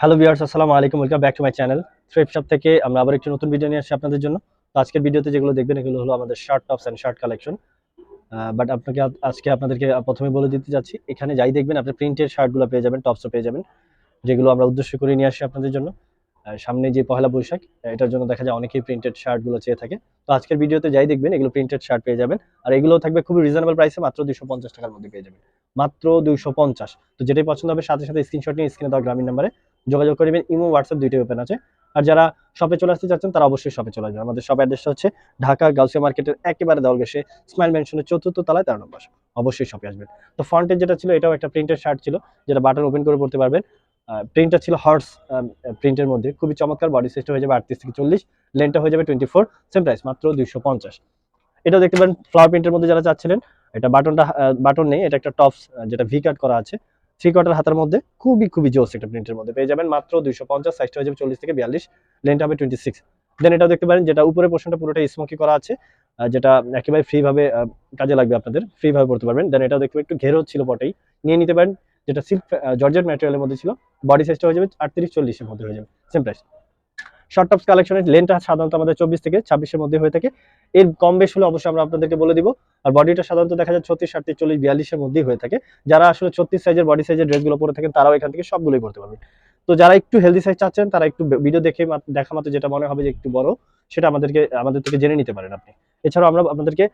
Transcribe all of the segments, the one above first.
Hello viewers আসসালামু আলাইকুম welcome back to my channel thrift shop থেকে আমরা আবার একটি নতুন ভিডিও নিয়ে আসছি আপনাদের জন্য। তো আজকের ভিডিওতে যেগুলো দেখবেন, এগুলো হলো আমাদের shirt tops and shirt collection but আপনাকে আজকে আপনাদেরকে প্রথমে বলে দিতে যাচ্ছি, এখানে যাই দেখবেন, আপনি প্রিন্টের শার্টগুলো পেয়ে যাবেন টপসও পেয়ে যাবেন, যেগুলো আমরা উদ্দেশ্য করে নিয়ে আসি আপনাদের জন্য। সামনে যে পহেলা বৈশাখ এটার জন্য দেখা যায় অনেকেই প্রিন্টেড শার্টগুলো চেয়ে থাকে। তো আজকের ভিডিওতে যাই দেখবেন, এগুলো প্রিন্টেড শার্ট পেয়ে যাবেন, আর এগুলো থাকবে খুবই রিজনেবল প্রাইসে মাত্র দুশো টাকার মধ্যে পেয়ে যাবেন। মাত্র দুইশো পঞ্চাশ। তো যেটাই পছন্দ হবে, সাথে সাথে স্ক্রিনশট নিয়ে স্ক্রিনে দেওয়া গ্রামীণ নাম্বারে যোগাযোগ করবেন ইমো, হোয়াটসঅ্যাপ দুইটাই ওপেন আছে। আর যারা শপে চলে আসতে চাচ্ছেন, তারা অবশ্যই শপে চলে আসবেন। আমাদের শপ অ্যাড্রেসটা হচ্ছে ঢাকা গাউসিয়া মার্কেটের একেবারে দেওয়াল গেছে স্মাইল মেনশনের চতুর্থ তলায় তেরো নম্বর অবশ্যই শপে আসবেন। তো ফ্রন্টের যেটা ছিল, এটাও একটা প্রিন্টের শার্ট ছিল, যেটা বাটন ওপেন করে পড়তে পারবেন। প্রিন্টটা ছিল হর্স প্রিন্টের মধ্যে। খুবই চমৎকার বডি সাইজটা হয়ে যাবে আটত্রিশ থেকে চল্লিশ লেনটা হয়ে যাবে টোয়েন্টি ফোর সেম প্রাইস মাত্র দুইশো পঞ্চাশ। এটাও দেখতে পারেন ফ্লাওয়ার প্রিন্টের মধ্যে যারা চাচ্ছিলেন, এটা বাটনটা বাটন নেই, এটা একটা টপস যেটা ভি কাট করা আছে। থ্রি কোয়ার্টার হাতের মধ্যে খুবই খুবই জোস একটা প্রিন্টের মধ্যে পেয়ে যাবেন। মাত্র দুইশো পঞ্চাশ সাইজটা হয়ে যাবে চল্লিশ থেকে বিয়াল্লিশ লেনটা হবে টোয়েন্টি সিক্স দেন এটাও দেখতে পারেন, যেটা উপরে পোর্শনটা পুরোটা স্মোকি করা আছে যেটা একেবারে ফ্রিভাবে কাজে লাগবে আপনাদের ফ্রিভাবে পড়তে পারবেন। দেন এটাও দেখতে একটু ঘেরো ছিল বটেই নিয়ে নিতে পারেন, যেটা সিল্ক জর্জেট ম্যাটেরিয়ালের মধ্যে ছিল বডি সাইজটা হয়ে যাবে আটত্রিশ, চল্লিশের মধ্যে হয়ে যাবে সেম প্রাইস শর্ট টপস কালেকশনের লেনটা সাধারণত আমাদের চব্বিশ থেকে ছাব্বিশের মধ্যে হয়ে থাকে। এর কম বেশ হলে অবশ্যই আমরা আপনাদেরকে বলে দিব। আর বডিটা সাধারণত দেখা যায় ছত্রিশ সাতত্রিশ চল্লিশ, বিয়াল্লিশের মধ্যেই হয়ে থাকে। যারা আসলে ছত্রিশ সাইজের বডি সাইজের ড্রেসগুলো পরে থাকেন, তারাও এখান থেকে সবগুলোই পড়তে পারবেন। তো যারা একটু হেলদি সাইজ চাচ্ছেন, তারা একটু ভিডিও দেখে দেখা মাত্র যেটা মনে হবে যে একটু বড়, সেটা আমাদেরকে, আমাদের থেকে জেনে নিতে পারেন আপনি। এছাড়াও আমরা আপনাদেরকে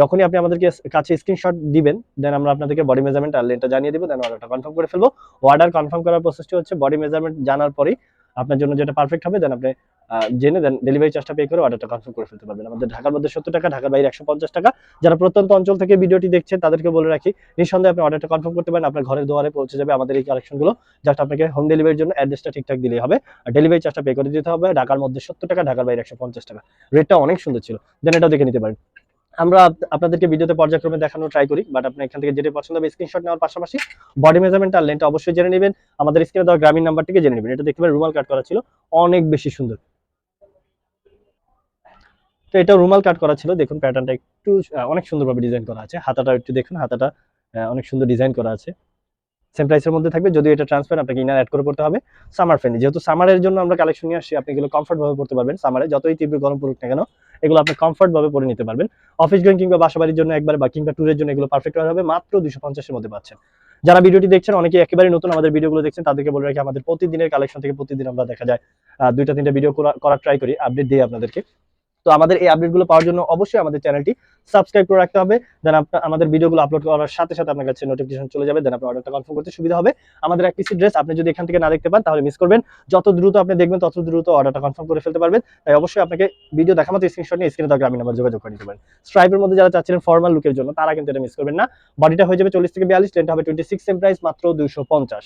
যখনই আপনি আমাদেরকে কাছে স্ক্রিনশট দিবেন দেন আমরা আপনাদেরকে বডি মেজারমেন্ট আর লেনটা জানিয়ে দেবো দেন অর্ডারটা কনফার্ম করে ফেলব। অর্ডার কনফার্ম করার প্রসেসটি হচ্ছে বডি মেজারমেন্ট জানার পরেই আপনার জন্য যেটা পারফেক্ট হবে দেন আপনি জেনে দেন ডেলিভারি চার্জটা পে করে অর্ডারটা কনফার্ম করে ফেলতে পারবেন। আমাদের ঢাকার মধ্যে সত্তর টাকা, ঢাকার বাইরে একশো পঞ্চাশ টাকা। যারা প্রত্যন্ত অঞ্চল থেকে ভিডিওটি দেখছেন, তাদেরকে বলে রাখি, নিঃসন্দেহে আপনি অর্ডারটা কনফার্ম করতে পারেন, আপনার ঘরের দুয়ারে পৌঁছে যাবে আমাদের এই কালেকশনগুলো জাস্ট আপনাকে হোম ডেলিভারির জন্য অ্যাড্রেসটা ঠিকঠাক দিলেই হবে। আর ডেলিভারি চার্জটা পে করে দিতে হবে। ঢাকার মধ্যে সত্তর টাকা, ঢাকার বাইরে একশো পঞ্চাশ টাকা। রেটটা অনেক সুন্দর ছিল। দেন এটাও দেখে নিতে পারেন। আমরা আপনাদেরকে ভিডিওতে পর্যায়ক্রমে দেখানো ট্রাই করি বাট আপনি এখান থেকে যেটা পছন্দ হবে স্ক্রিনশট নেওয়ার পাশাপাশি বডি মেজারমেন্ট আর লেনটা অবশ্যই জেনে নেবেন। আমাদের স্ক্রিনে দেওয়া গ্রামীণ নাম্বার থেকে জেনে নেবেন। এটা দেখতে পারেন রুমাল কাট করা ছিল, অনেক বেশি সুন্দর। তো এটা রুমাল কাট করা ছিল, দেখুন প্যাটার্নটা একটু অনেক সুন্দরভাবে ডিজাইন করা আছে। হাতাটা একটু দেখুন, হাতাটা অনেক সুন্দর ডিজাইন করা আছে। সেম প্রাইসের মধ্যে থাকবে যদি এটা ট্রান্সফার আপনাকে ইনার অ্যাড করে পড়তে হবে। সামার ফ্রেন্ডলি যেহেতু সামারের জন্য আমরা কালেকশন নিয়ে আসছি, আপনি এগুলো কমফর্ট ভাবে পড়তে পারবেন। সামারে যতই তীব্র গরম পড়ুক না কেন এগুলো আপনি কমফর্ট ভাবে পরে নিতে পারবেন। অফিস গোয়িং কিংবা বাসা বাড়ির জন্য একবার বা কিংবা ট্যুরের জন্য এগুলো পারফেক্ট হবে মাত্র দুশো পঞ্চাশের মধ্যে পাচ্ছেন। যারা ভিডিওটি দেখছেন অনেকে একেবারে নতুন আমাদের ভিডিওগুলো দেখছেন, তাদেরকে বলে রাখি আমাদের প্রতিদিনের কালেকশন থেকে প্রতিদিন আমরা দেখা যায় দুইটা তিনটা ভিডিও করা ট্রাই করি আপডেট দিয়ে আপনাদেরকে। তো আমাদের এই আপডেটগুলো পাওয়ার জন্য অবশ্যই আমাদের চ্যানেলটি সাবস্ক্রাইব করে রাখতে হবে। দেন আপনার আমাদের ভিডিওগুলো আপলোড করার সাথে সাথে আপনার কাছে নোটিফিকেশন চলে যাবে। দেন আপনার অর্ডারটা কনফার্ম করতে সুবিধা হবে। আমাদের এক পিসি ড্রেস আপনি যদি এখান থেকে না দেখতে পান, তাহলে মিস করবেন। যত দ্রুত আপনি দেখবেন, তত দ্রুত অর্ডারটা কনফার্ম করে ফেলতে পারবেন। তাই অবশ্যই আপনাকে ভিডিও দেখা মতো স্ক্রিনশট নিয়ে স্ক্রিনে গ্রামীণ নাম্বার যোগাযোগ করে নিতে পারেন। স্ট্রাইপের মধ্যে যারা চাচ্ছিলেন ফর্মাল লুকের জন্য, তারা কিন্তু এটা মিস করবেন না। বডিটা হয়ে যাবে চল্লিশ থেকে বিয়াল্লিশ টেনটা হবে টোয়েন্টি সিক্স সেম প্রাইস মাত্র দুইশো পঞ্চাশ।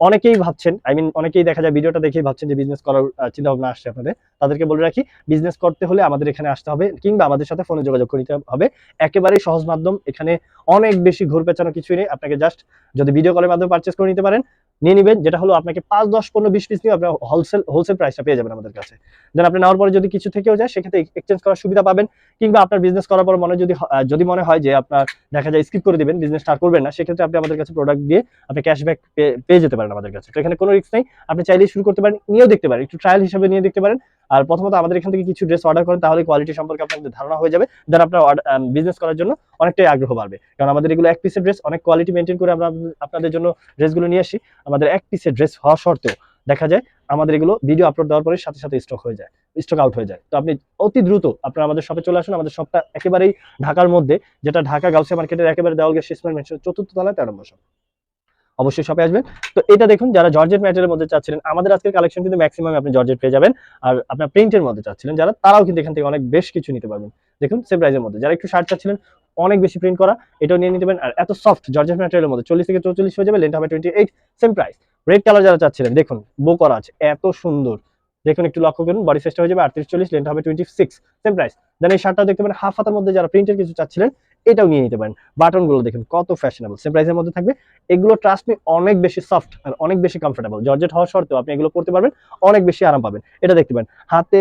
অনেকেই ভাবছেন আই মিন অনেকেই দেখা যায় ভিডিওটা দেখেই ভাবছেন যে বিজনেস করার চিন্তা ভাবনা আসছে আপনাদের। তাদেরকে বলে রাখি বিজনেস করতে হলে আমাদের এখানে আসতে হবে কিংবা আমাদের সাথে ফোনে যোগাযোগ করতে হবে। একেবারেই সহজ মাধ্যম, এখানে অনেক বেশি ঘুর পেঁচানো কিছুই নেই। আপনাকে জাস্ট যদি ভিডিও কলের মাধ্যমে পারচেস করে নিতে পারেন নিয়ে নেবেন, যেটা হলো আপনাকে পাঁচ, দশ, পনেরো, বিশ পিস নিয়ে আপনি হোলসেল হোলসেল প্রাইসটা পেয়ে যাবেন আমাদের কাছে। দেন আপনি নেওয়ার পরে যদি কিছু থেকেও যায়, সেক্ষেত্রে এক্সচেঞ্জ করার সুবিধা পাবেন, কিংবা আপনার বিজনেস করার পর মনে যদি যদি মনে হয় যে আপনার দেখা যায় স্কিপ করে দিবেন বিজনেস স্টার্ট করবেন না, সেক্ষেত্রে আপনি আমাদের কাছে প্রোডাক্ট দিয়ে আপনি ক্যাশব্যাক পেয়ে যেতে পারেন আমাদের কাছে। তো এখানে কোনো রিস্ক নেই। আপনি চাইলেই শুরু করতে পারেন, নিয়েও দেখতে পারেন, একটু ট্রায়াল হিসেবে নিয়ে দেখতে পারেন। আর প্রথমত আমাদের এখান থেকে কিছু ড্রেস অর্ডার করেন, তাহলে কোয়ালিটি সম্পর্কে আপনাদের ধারণা হয়ে যাবে দেন আপনার বিজনেস করার জন্য অনেকটাই আগ্রহ বাড়বে। কারণ আমাদের এগুলো এক পিসের ড্রেস অনেক কোয়ালিটি মেনটেন করে আমরা আপনাদের জন্য ড্রেসগুলো নিয়ে আসি। আমাদের এক পিসের ড্রেস হওয়া সত্ত্বেও দেখা যায় আমাদের এগুলো ভিডিও আপলোড দেওয়ার পরে সাথে সাথে স্টক হয়ে যায় স্টক আউট হয়ে যায়। তো আপনি অতি দ্রুত আপনারা আমাদের শপে চলে আসুন, আমাদের শপটা একেবারেই ঢাকার মধ্যে, যেটা ঢাকা গাউসিয়া মার্কেটের একেবারে শেষমের মেনশন চতুর্থ তলায় তেরো নম্বর। অবশ্যই শপে আসবেন। তো এটা দেখুন, যারা জর্জেট ম্যাটেরিয়ালের মধ্যে চাচ্ছিলেন, আমাদের আজকের কালেকশন কিন্তু ম্যাক্সিমাম আপনি জর্জেট পেয়ে যাবেন। আর আপনার প্রিন্টের মধ্যে চাচ্ছিলেন যারা, তারাও কিন্তু এখান থেকে অনেক বেশ কিছু নিতে পারবেন। দেখুন সেম প্রাইসের মধ্যে। যারা একটু শার্ট চাচ্ছিলেন, অনেক বেশি প্রিন্ট করা, এটাও নিয়ে নিতে পারেন। আর এত সফট জর্জেট ম্যাটেরিয়ালের মধ্যে, চল্লিশ থেকে চৌচল্লিশ হয়ে যাবে লেন্থ হবে twenty eight same price red colour যারা চাচ্ছিলেন, দেখুন বো করা আছে, এত সুন্দর। দেখুন, একটু লক্ষ্য করুন বডি সাইজটা হয়ে যাবে আটত্রিশ, চল্লিশ লেন্থ হবে twenty six same price then এই শার্টটা দেখতে পারেন হাফ হাতার মধ্যে যারা প্রিন্টের কিছু চাচ্ছিলেন এটাও নিয়ে নিতে পারেন। বাটনগুলো দেখুন, কত ফ্যাশনেবল সেম প্রাইসের মধ্যে থাকবে। এগুলো ট্রাস্ট মি অনেক বেশি সফট আর অনেক বেশি কমফোর্টেবল জর্জেট হওয়া সত্ত্বেও আপনি এগুলো পড়তে পারবেন, অনেক বেশি আরাম পাবেন। এটা দেখতে পারেন, হাতে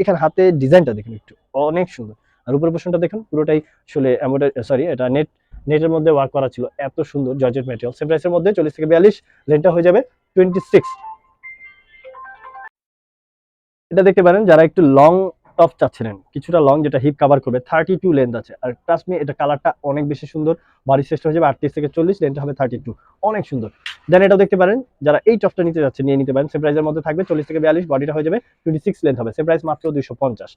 এখানে হাতে ডিজাইনটা দেখুন একটু, অনেক সুন্দর। আর উপরের পোর্শনটা দেখুন, পুরোটাই আসলে সরি এটা নেট নেটের মধ্যে ওয়ার্ক করা ছিল, এত সুন্দর জর্জেট ম্যাটেরিয়াল সেম প্রাইসের মধ্যে চল্লিশ থেকে বিয়াল্লিশ, লেনটা হয়ে যাবে টোয়েন্টি সিক্স এটা দেখতে পারেন, যারা একটু লং টপ চাচ্ছিলেন। কিছুটা লং যেটা হিপ কভার করবে থার্টি টু লেন্থ আছে। আর ট্রাস্ট মি এটা কালারটা অনেক বেশি সুন্দর। বাড়ি শ্রেষ্ঠ হয়ে যাবে আটত্রিশ থেকে চল্লিশ লেন্থটা হবে থার্টি টু অনেক সুন্দর। দেন এটাও দেখতে পারেন, যারা এই টপটা নিতে যাচ্ছে, নিয়ে নিতে পারেন। সেম প্রাইসের মধ্যে থাকবে চল্লিশ থেকে বিয়াল্লিশ বডিটা হয়ে যাবে টোয়েন্টি সিক্স লেন্থ হবে। সেম প্রাইস মাত্র দুইশো পঞ্চাশ।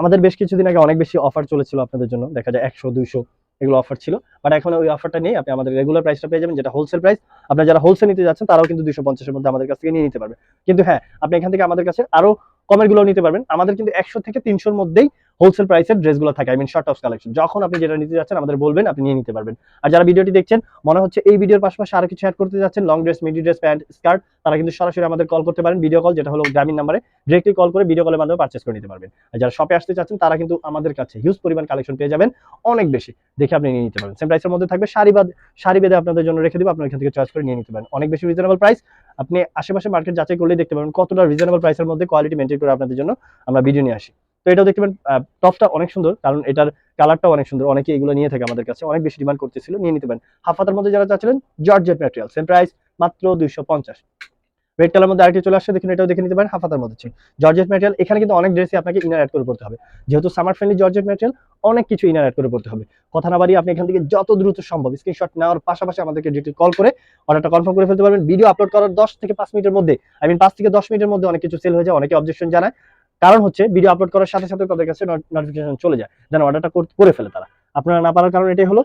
আমাদের বেশ কিছুদিন আগে অনেক বেশি অফার চলেছিল আপনাদের জন্য। দেখা যায় একশো, দুইশো এগুলো অফার ছিল। বাট এখন ওই অফারটা নেই। আপনি আমাদের রেগুলার প্রাইসটা পেয়ে যাবেন, যেটা হোলসেল প্রাইস আপনারা যারা হোলসেল নিতে যাচ্ছেন, তারাও কিন্তু দুইশো পঞ্চাশের মধ্যে আমাদের কাছ থেকে নিয়ে নিতে পারবে। কিন্তু হ্যাঁ আপনি এখান থেকে আমাদের কাছে আরও কমেরগুলো নিতে পারবেন। আমাদের কিন্তু একশো থেকে তিনশোর মধ্যেই হোলসেল প্রাইসের ড্রেসগুলো থাকে I mean sort of collection যখন আপনি যেটা নিতে যাচ্ছেন, আমাদের বলবেন, আপনি নিয়ে নিতে পারবেন। আর যারা ভিডিওটি দেখছেন, মনে হচ্ছে এই ভিডিওর পাশাপাশি আরও কিছু অ্যাড করতে যাচ্ছেন long dress midi dress pant skirt তারা কিন্তু সরাসরি আমাদের কল করতে পারেন ভিডিও কল যেটা হলো গ্রামীণ নাম্বারে ডিরেক্টলি কল করে ভিডিও কলের মাধ্যমে পার্চেস করে নিতে পারবেন। আর যারা শপে আসতে চাচ্ছেন, তারা কিন্তু আমাদের কাছে হিউজ পরিমাণ কালেকশন পেয়ে যাবেন, অনেক বেশি, দেখে আপনি নিয়ে নিতে পারবেন। সেম প্রাইসের মধ্যে থাকবে শাড়ি বাদ, শাড়ি বেঁধে আপনাদের জন্য রেখে দিব, আপনার এখান থেকে চয়েস করে নিয়ে নিতে পারেন। অনেক বেশি রিজনেবল প্রাইস আপনি আশেপাশে মার্কেট যাচাই করলেই দেখতে পাবেন কতটা রিজনেবল প্রাইসের মধ্যে কোয়ালিটি মেনটেন করে আপনাদের জন্য আমরা ভিডিও নিয়ে আসি। তো এটাও দেখতে পাবেন টপটা অনেক সুন্দর, কারণ এটার কালারটাও অনেক সুন্দর অনেকে এগুলো নিয়ে থাকে আমাদের কাছে, অনেক বেশি ডিমান্ড করতেছিল, নিয়ে নিতে পারেন। হাফ মধ্যে যারা চাচ্ছিলেন জর্জেট ম্যাটেরিয়াল সেম প্রাইস মাত্র দুইশো পঞ্চাশ। রেড কালার মধ্যে আরেকটি চলে আসছে, দেখুন, এটাও দেখে নিতে পারেন, হাফ হাতার মধ্যে ছিল। জর্জেট ম্যাটেরিয়াল এখানে কিন্তু অনেক ড্রেসই আপনাকে ইনার অ্যাড করে পড়তে হবে। যেহেতু সামার ফ্রেন্ডলি জর্জেট ম্যাটেরিয়াল অনেক কিছু ইনার অ্যাড করে পড়তে হবে। কথা না বাড়িয়ে আপনি এখান থেকে যত দ্রুত সম্ভব স্ক্রিনশট নেওয়ার পাশাপাশি আমাদেরকে ডিটেল কল করে অর্ডারটা কনফার্ম করে ফেলতে পারবেন। ভিডিও আপলোড করার দশ থেকে পাঁচ মিনিটের মধ্যে আই মিন পাঁচ থেকে দশ মিনিটের মধ্যে অনেক কিছু সেল হয়ে যায়, অনেকে অবজেকশন জানায়। কারণ হচ্ছে ভিডিও আপলোড করার সাথে সাথে তাদের কাছে নোটিফিকেশন চলে যায়, যেন অর্ডারটা করে ফেলে তারা। আপনারা না পারার কারণ এটাই হলো,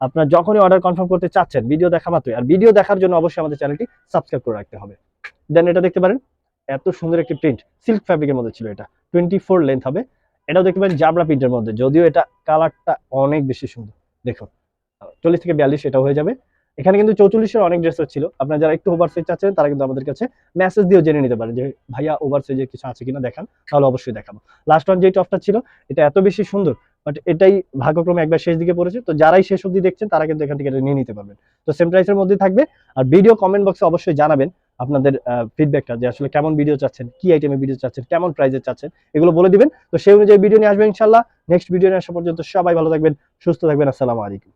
আপনার যখনই অর্ডার কনফার্ম করতে চাচ্ছেন ভিডিও দেখা মাত্রই। আর ভিডিও দেখার জন্য অবশ্যই আমাদের চ্যানেলটি সাবস্ক্রাইব করে রাখতে হবে। দেন এটা দেখতে পারেন, এত সুন্দর একটি প্রিন্ট সিল্ক ফ্যাব্রিকের মধ্যে ছিল এটা। টোয়েন্টি ফোর লেন্থ হবে। এটাও দেখতে পারেন জাবরা প্রিন্টের মধ্যে, যদিও এটা কালারটা অনেক বেশি সুন্দর। দেখুন, চল্লিশ থেকে বিয়াল্লিশ এটা হয়ে যাবে। এখানে কিন্তু চৌচল্লিশের অনেক ড্রেস ছিল। আপনারা যারা একটু ওভার সাইজ চাচ্ছেন, তারা কিন্তু আমাদের কাছে মেসেজ দিয়েও জেনে নিতে পারেন যে, ভাইয়া ওভার সাইজের কিছু আছে কিনা দেখান, তাহলে অবশ্যই দেখাবো। লাস্ট ওয়ান যে টপটা ছিল, এটা এত বেশি সুন্দর বাট এটাই ভাগ্যক্রমে একবার শেষ দিকে পড়েছে। তো যারাই শেষ অবধি দেখছেন, তারা কিন্তু এখান থেকে এটা নিয়ে নিতে পারবেন। তো সেম প্রাইসের মধ্যে থাকবে। আর ভিডিও কমেন্ট বক্সে অবশ্যই জানাবেন আপনাদের ফিডব্যাকটা যে আসলে কেমন ভিডিও চাচ্ছেন, কি আইটেমের ভিডিও চাচ্ছেন, কেমন প্রাইজে চাচ্ছেন, এগুলো বলে দিবেন। তো সেই অনুযায়ী ভিডিও নিয়ে আসবেন ইনশাল্লাহ নেক্সট ভিডিও নিয়ে আসা পর্যন্ত সবাই ভালো থাকবেন, সুস্থ থাকবেন। আসসালামু আলাইকুম।